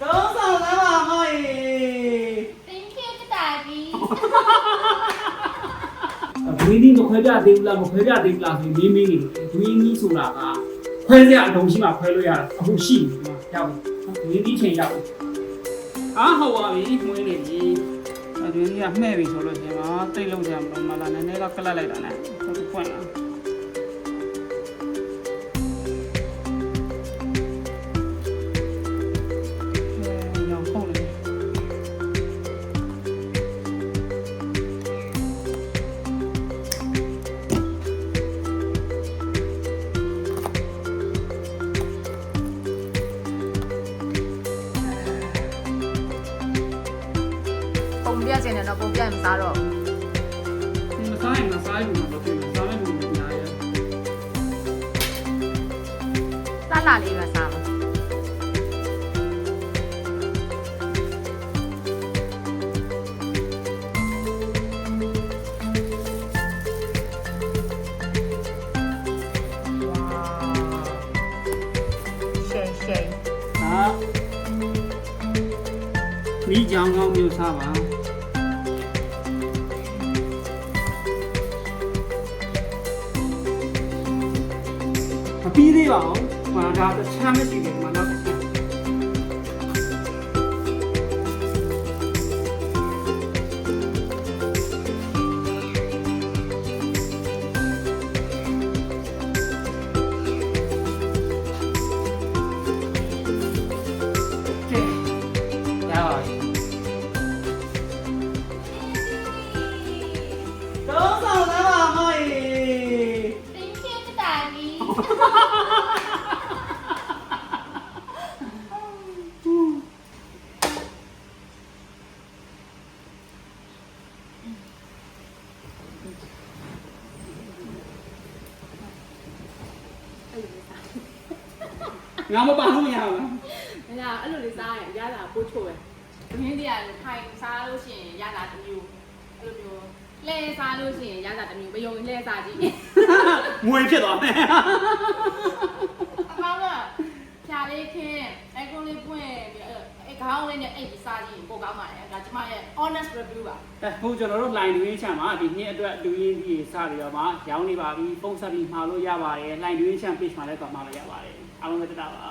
ကောင်းဆောင်သားပါမောင်ရေ Thank you တာကြီးဒွေးကြီးမခွဲပြသေးဘူးလားမခွဲပြသေးဘူးလားဆိုရင်မင်းမင်းနေဒွေးကြီးဆိုတာကခွဲစရာအလုံးရှိမှခွဲလို့ရတာအခုရှိနေပြီရောက်ပြီဒွေးကြီးချိန်ရောက်အားဟုတ်ပါပြီမွေးနေပြီအဒွေးကြီးကမှဲ့ပြီဆိုလို့ရှိရင်တော့တိတ်လုံးကြမလို့မလားနည်းနည်းတော့ကလတ်လိုက်တာနဲ့ဟုတ်ပွင့်လာ ပုံပြချင်တယ်တော့ပုံပြရင်မစားတော့မစားရင်မစားဘူးမဖြစ်ဘူးစားမယ်လို့ညာရဲလှလှလေးပဲစားမှာရှယ်ရှယ်ဒါမိကြောင်ကောင်းမျိုးစားပါ မပြီးသေးပါဘူး။ဟာဒါတစ်ချမ်းမရှိတယ်မနောက်တစ်ချမ်းကဲရပါပြီ ငါမပါလို့မရဘူးလား။ဒါအဲ့လိုလေးစားရင်ရတာပို့ချို့ပဲ။သမင်းတရားထိုင်စားလို့ရှိရင်ရတာတစ်မျိုးအဲ့လိုမျိုး လဲစားလို့ရှိရင်ရတာတစ်မျိုးမယုံရင်လဲစားကြည့်။ငွေဖြစ်သွားမယ်အကောင်းကဖြာလေးခင်းအဲကုန်းလေးပွင့်ပြီးအဲခေါင်းလေးနဲ့အဲ့ဒီစားကြည့်ရင်ပိုကောင်းပါတယ်။ဒါကျမရဲ့ honest review ပါအဲဟိုကျွန်တော်တို့ line တွင်းချမ်းမှာဒီနေ့အတွက်လူရင်းကြီးစပြီးတော့မှရောင်းနေပါပြီပုံစံပြီးမှာလို့ရပါတယ် line တွင်းချမ်း page မှာလည်းတော့မှာလို့ရပါတယ်အားလုံးပဲတက်တာပါ